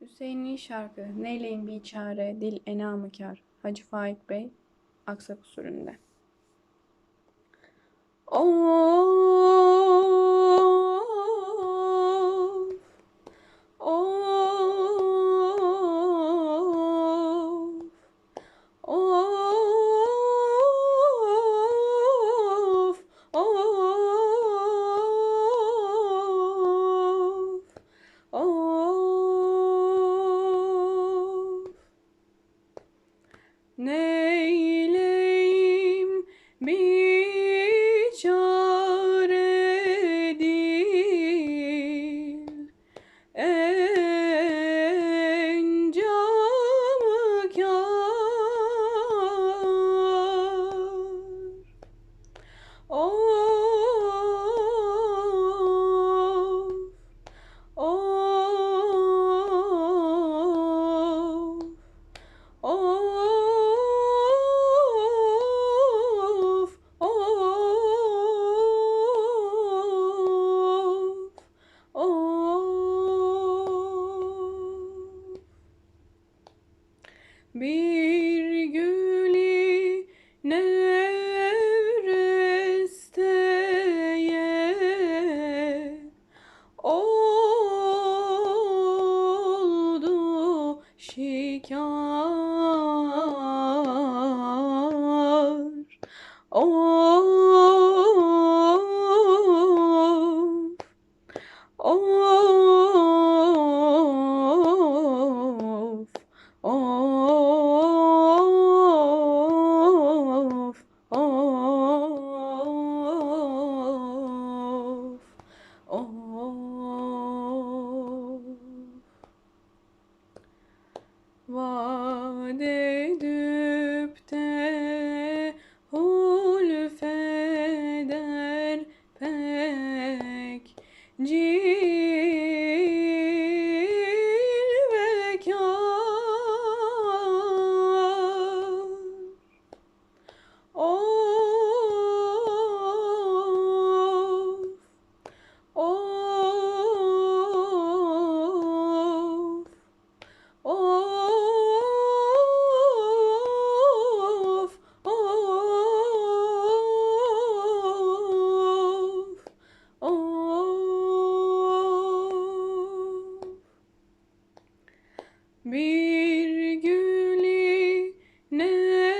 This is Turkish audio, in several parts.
Hüseyinli şarkı Neyleyim bir çare dil enamı kar Hacı Faik Bey Aksak usulünde. Of Neyleyim? Biçare dil encamı kâr. Of Of bir gülü nevresteye oldu şikar Of Vaat edip de hulfeder pek cilvekâr Of Of Of bir gülü nevresteye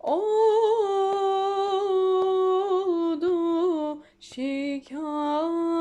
oldu şikar